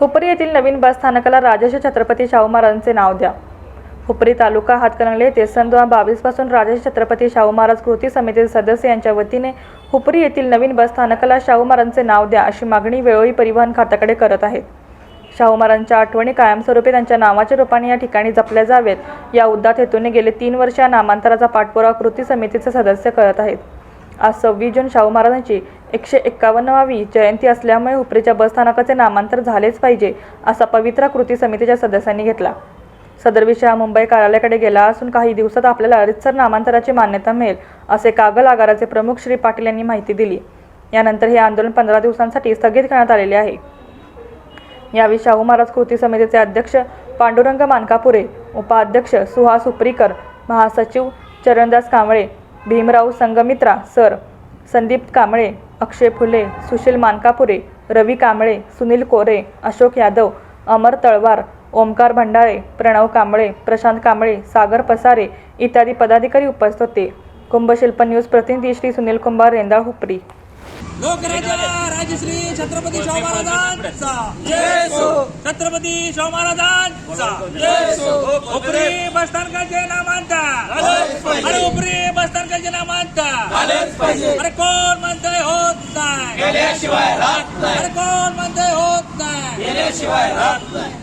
हुपरी येथील नवीन बस स्थानकाला राजर्षी छत्रपती शाहू महाराजांचे नाव द्या. हुपरी तालुका हातकणंगले येथे सन दोन हजार राजेश छत्रपती शाहू महाराज कृती समितीचे सदस्य यांच्या वतीने हुपरी येथील नवीन बस स्थानकाला शाहू महाराजांचे नाव द्या अशी मागणी वेळोळी परिवहन खात्याकडे करत आहेत. शाहू महाराजांच्या आठवणी कायमस्वरूपी त्यांच्या नावाच्या रूपाने या ठिकाणी जपल्या जावेत. या उद्दात हेतूने गेले तीन वर्ष या नामांतराचा पाठपुरावा कृती समितीचे सदस्य करत आहेत. आज सव्वीस जून शाहू महाराजांची एकशे एक्कावन्नवावी जयंती असल्यामुळे उपरीच्या बसस्थानकाचे नामांतर झालेच पाहिजे असा पवित्रा कृती समितीच्या सदस्यांनी घेतला. सदर विषय मुंबई कार्यालयाकडे गेला असून काही दिवसात आपल्याला रितसर नामांतराची मान्यता मिळेल असे कागल आगाराचे प्रमुख श्री पाटील यांनी माहिती दिली. यानंतर हे आंदोलन पंधरा दिवसांसाठी स्थगित करण्यात आलेले आहे. यावेळी शाहू महाराज कृती समितीचे अध्यक्ष पांडुरंग मानकापुरे उपाध्यक्ष सुहास उपरीकर महासचिव चरणदास कांबळे भीमराव संगमित्रा सर. संदीप कांबळे अक्षय फुले सुशील मानकापुरे रवी कांबळे सुनील कोरे अशोक यादव अमर तळवार ओमकार भंडारे प्रणव कांबळे प्रशांत कांबळे सागर पसारे इत्यादी पदाधिकारी उपस्थित होते. कुंभशिल्प न्यूज प्रतिनिधी श्री सुनील कुंभार रेंदाळ हुपरी. लोकराजा राजश्री छत्रपती शाहू महाराजांचा. जय छत्रपती शाहू महाराजांचा. जय नामांतर. बसस्थानकाचे नामांतर अरे कोण म्हणतंय होत नाही. अरे कोण म्हणतंय होत नाही.